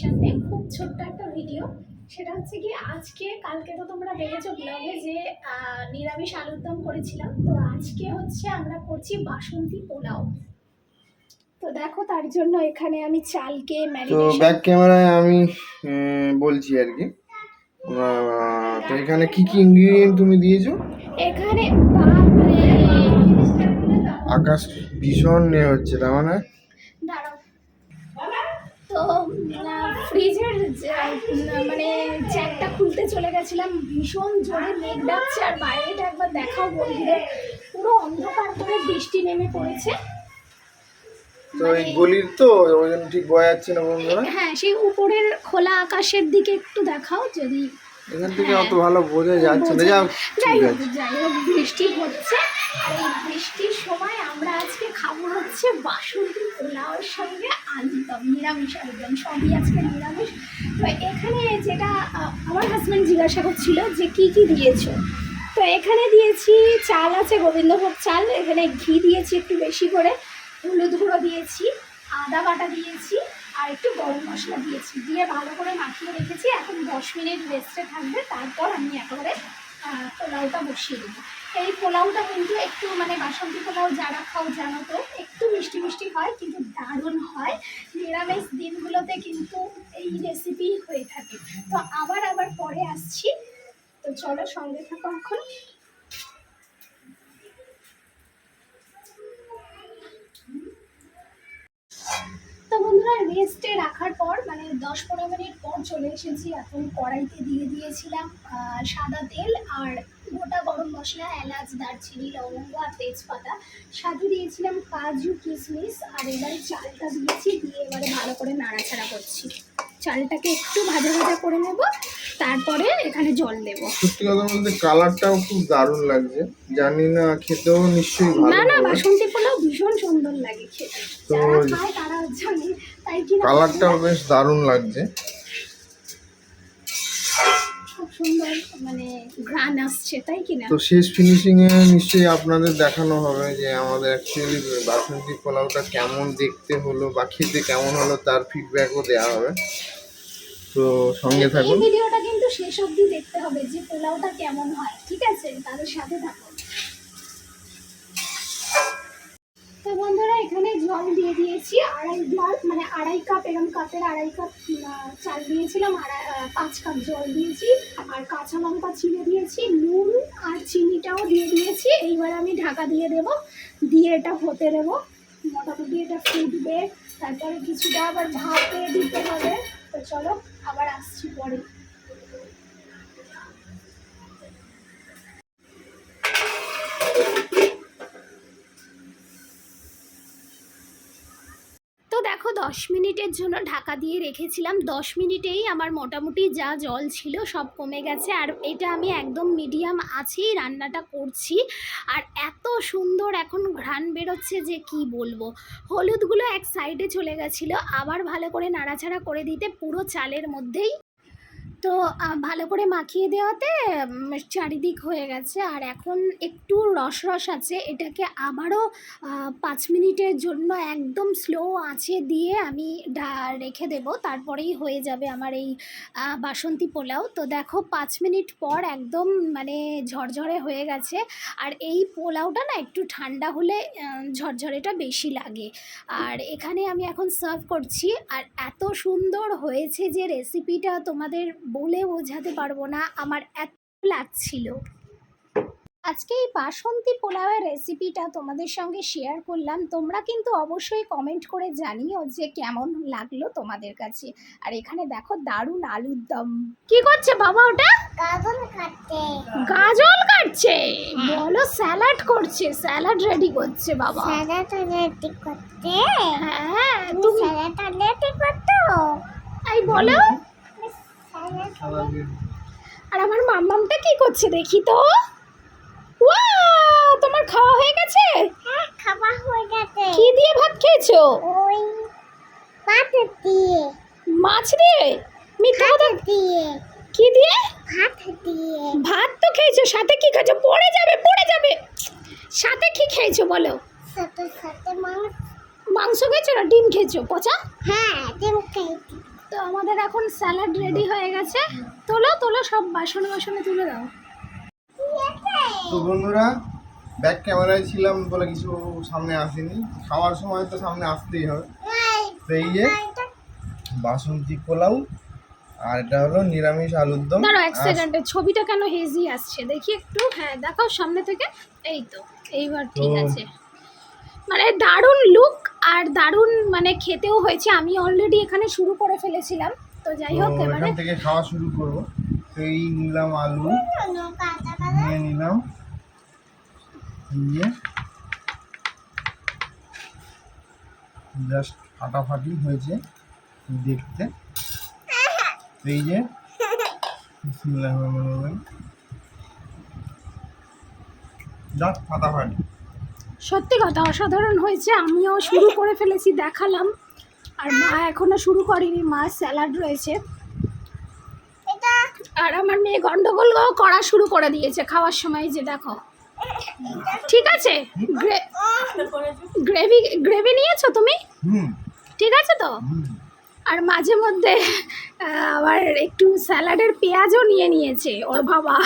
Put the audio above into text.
সামনে খুব ছোট্ট একটা ভিডিও সেটা হচ্ছে কি আজকে কালকে তো তোমরা দেখেছ ব্লগে যে নিরামিষ আলুর দম করেছিলাম। তো আজকে হচ্ছে আমরা করছি বাসন্তী পোলাও। তো দেখো তার জন্য এখানে আমি চালকে তো ব্যাক ক্যামেরায় আমি বলছি আর কি। তো এখানে কি কি ইনগ্রিডিয়েন্ট তুমি দিয়েছ? এখানে আকাশ ভীষণ নে হচ্ছে তার মানে? দাঁড়াও তো ফ্রিজের মানে চ্যাটটা খুলতে চলে গেছিলাম ভীষণ জোরে মেঘ ডাকছে আর বাইরেটা একবার দেখাও বন্ধুদের। পুরো অন্ধকার করে বৃষ্টি নেমে পড়েছে। তো এই গলির তো ওই জন্য ঠিক বোঝা যাচ্ছে না বন্ধুরা। হ্যাঁ সেই উপরের খোলা আকাশের দিকে একটু দেখাও যদি এখান থেকে অত ভালো বোঝা যাচ্ছে না। যাও যাই ঠিক হোক আছে। যাই হোক বৃষ্টি হচ্ছে আর এই বৃষ্টির সময় আমরা আজকে খাব হচ্ছে বাসন্তী পোলাওয়ের সঙ্গে আলুদম নিরামিষ আলুদম সবই আজকে নিরামিষ। তো এখানে যেটা আমার হাজব্যান্ড জিজ্ঞাসা করছিল যে কি কি দিয়েছ? তো এখানে দিয়েছি চাল আছে গোবিন্দভোগ চাল এখানে ঘি দিয়েছি একটু বেশি করে হলুদ গুঁড়ো দিয়েছি আদা বাটা দিয়েছি আর একটু গরম মশলা দিয়েছি। দিয়ে ভালো করে মাখিয়ে রেখেছি। এখন দশ মিনিট রেস্টে থাকবে। তারপর আমি একেবারে পোলাওটা বসিয়ে দেবো। এই পোলাওটা কিন্তু একটু মানে বাসন্তী পোলাও যারা খাও জানো তো, একটু মিষ্টি মিষ্টি হয় কিন্তু দারুণ হয়। নিরামিষ দিনগুলোতে কিন্তু এই রেসিপি হয়ে থাকে। তো আবার আবার পরে আসছি। তো চলো সঙ্গে থাকো এখন। তো রেস্টে রাখার পর মানে দশ পনেরো মিনিট পর চলে এসেছি। এখন কড়াইতে দিয়ে দিয়েছিলাম সাদা তেল আর গোটা গরম মশলা এলাচ দারচিনি লবঙ্গ আর তেজপাতা। সাথে দিয়েছিলাম কাজু কিশমিশ আর এবারে চালটা দিয়েছি দিয়ে এবারে ভালো করে নাড়াচাড়া করছি। চালটাকে একটু ভাজা ভাজা করে নেব তারপরে এখানে জল দেবো। সত্যি কথা বলতে কালারটাও খুব দারুণ লাগছে। জানি না খেতেও নিশ্চয়ই ভালো না না বাসন্তী পোলাও ভীষণ সুন্দর লাগে খেতে। যারা খায় তারা তাই কি কালারটাও বেশ দারুণ লাগছে। খুব সুন্দর মানে ঘ্রাণ আসছে তাই কি না তো শেষ ফিনিশিং এ নিশ্চয়ই আপনাদের দেখানো হবে যে আমাদের অ্যাকচুয়ালি বাসন্তী পোলাওটা কেমন দেখতে হলো বা খেতে কেমন হলো তার ফিডব্যাকও দেওয়া হবে। তো সঙ্গে থাকুন। ভিডিওটা কিন্তু শেষ অবধি দেখতে হবে যে পোলাওটা কেমন হয় ঠিক আছে? তাদের সাথে থাকুন। জল দিয়ে দিয়েছি, আড়াই গ্লাস মানে আড়াই কাপ এরকম কাপের আড়াই কাপ চাল দিয়েছিলাম, আড়াই পাঁচ কাপ জল দিয়েছি, আর কাঁচা লঙ্কা ছিঁড়ে দিয়েছি, নুন আর চিনিটাও দিয়ে দিয়েছি, এইবার আমি ঢাকা দিয়ে দেব, দিয়ে এটা হতে দেবো, মোটামুটি এটা ফুটবে, তারপরে কিছুটা আবার ভাপে দিতে হবে, তো চলো আবার আসছি পরে। দেখো, দশ মিনিটের জন্য ঢাকা দিয়ে রেখেছিলাম। দশ মিনিটেই আমার মোটামুটি যা জল ছিল সব কমে গেছে। আর এটা আমি একদম মিডিয়াম আছেই রান্নাটা করছি। আর এত সুন্দর এখন ঘ্রাণ বেরোচ্ছে যে কি বলব। হলুদগুলো এক সাইডে চলে গেছিল। আবার ভালো করে নাড়াচাড়া করে দিতে পুরো চালের মধ্যেই তো ভালো করে মাখিয়ে দেওয়াতে চারিদিক হয়ে গেছে। আর এখন একটু রস রস আছে। এটাকে আবারও পাঁচ মিনিটের জন্য একদম স্লো আঁচে দিয়ে আমি রেখে দেব। তারপরেই হয়ে যাবে আমার এই বাসন্তী পোলাও। তো দেখো, পাঁচ মিনিট পর একদম মানে ঝরঝরে হয়ে গেছে। আর এই পোলাওটা না একটু ঠান্ডা হলে ঝরঝরেটা বেশি লাগে। আর এখানে আমি এখন সার্ভ করছি। আর এত সুন্দর হয়েছে যে রেসিপিটা তোমাদের বলে বোঝাতে পারব না আমার এত লাগছিল। আজকে এই বাসন্তী পোলাওয়ের রেসিপিটা তোমাদের সঙ্গে শেয়ার করলাম। তোমরা কিন্তু অবশ্যই কমেন্ট করে জানিও যে কেমন লাগল তোমাদের কাছে। আর এখানে দেখো দারুণ আলুর দম। কি করছে বাবা ওটা? গাজল খাচ্ছে গাজল কাটছে? বলো স্যালাড করছে। স্যালাড রেডি করছে বাবা। স্যালাড রেডি করতে হ্যাঁ তুমি স্যালাড রেডি করতো এই বলো। আর আমার মাম্মামটা কি করছে দেখি তো? তোমার খাওয়া হয়ে গেছে? হ্যাঁ হয়ে গেছে। কি দিয়ে ভাত খেয়েছো? ওই ভাত দিয়ে। মাছ দিয়ে? মিথ্যা দিয়ে। কি দিয়ে? ভাত দিয়ে। ভাত তো খেয়েছো সাথে কি খেয়েছো? পড়ে যাবে পড়ে যাবে। সাথে কি খেয়েছো বলো? সাথে সাথে মাংস। মাংস খেয়েছো না ডিম খেয়েছো? পচা? হ্যাঁ ডিম খেয়েছি। তো আমাদের এখন স্যালাড রেডি হয়ে গেছে। তোলো তোলো সব বাসন বাসনে তুলে দাও। তো বন্ধুরা ব্যাক ক্যামেরায় ছিলাম বলে কিছু সামনে আসেনি। খাওয়ার সময় তো সামনে আসতেই হবে। তো এই যে বাসন্তী পোলাও আর এটা হলো নিরামিষ আলুর দম। দাঁড়াও এক সেকেন্ডে ছবিটা কেন হেজি আসছে? দেখি একটু। হ্যাঁ দেখো সামনে থেকে। এই তো এইবার ঠিক আছে। মানে দারুণ লুক আর দারুণ মানে খেতেও হয়েছে। আমি অলরেডি এখানে শুরু করে ফেলেছিলাম। তো যাই হোক এবারে থেকে খাওয়া শুরু করব। এই নিলাম আলু। নিয়ে নিলাম। নিয়ে জাস্ট ফাটাফাটি হয়েছে দেখতে। এই যে বিসমিল্লাহির রহমানির রহিম। জাস্ট ফাটাফাটি। সত্যি কথা অসাধারণ হয়েছে। আমিও শুরু করে ফেলেছি দেখালাম। আর মা এখনও শুরু করেনি মা স্যালাড রয়েছে। আর আমার মেয়ে গন্ডগোল করা শুরু করে দিয়েছে খাওয়ার সময় যে দেখো। ঠিক আছে? গ্রেভি গ্রেভি নিয়েছো তুমি? ঠিক আছে তো? আর মাঝে মধ্যে আবার একটু স্যালাডের পেঁয়াজও নিয়ে নিয়েছে ওর বাবা।